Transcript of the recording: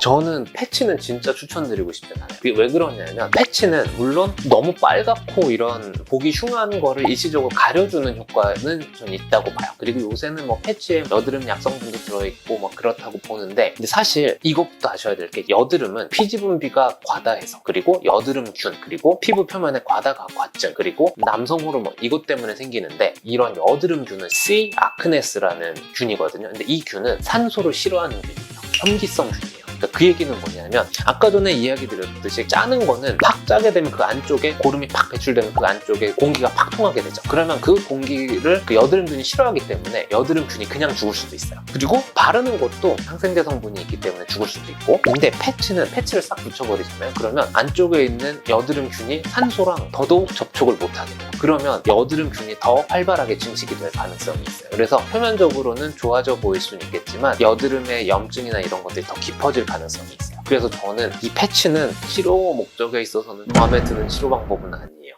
저는 패치는 진짜 추천드리고 싶진 않아요. 이게 왜 그러냐면 패치는 물론 너무 빨갛고 이런 보기 흉한 거를 일시적으로 가려주는 효과는 전 있다고 봐요. 그리고 요새는 뭐 패치에 여드름 약성분도 들어있고 막 그렇다고 보는데 근데 사실 이것부터 아셔야 될 게 여드름은 피지 분비가 과다해서 그리고 여드름균 그리고 피부 표면의 과다각화증 그리고 남성 호르몬 이것 때문에 생기는데 이런 여드름균은 C 아크네스라는 균이거든요. 근데 이 균은 산소를 싫어하는 균이에요. 혐기성 균이에요. 그러니까 그 얘기는 뭐냐면 아까 전에 이야기 드렸듯이 짜는 거는 팍 짜게 되면 그 안쪽에 고름이 팍 배출되면 그 안쪽에 공기가 팍 통하게 되죠. 그러면 그 공기를 그 여드름균이 싫어하기 때문에 여드름균이 그냥 죽을 수도 있어요. 그리고 바르는 것도 항생제 성분이 있기 때문에 죽을 수도 있고 근데 패치는 패치를 싹 붙여버리잖아요. 그러면 안쪽에 있는 여드름균이 산소랑 더더욱 접촉을 못하게 돼요. 그러면 여드름균이 더 활발하게 증식이 될 가능성이 있어요. 그래서 표면적으로는 좋아져 보일 수는 있겠지만 여드름의 염증이나 이런 것들이 더 깊어질 가능성이 있어요. 그래서 저는 이 패치는 치료 목적에 있어서는 마음에 드는 치료 방법은 아니에요.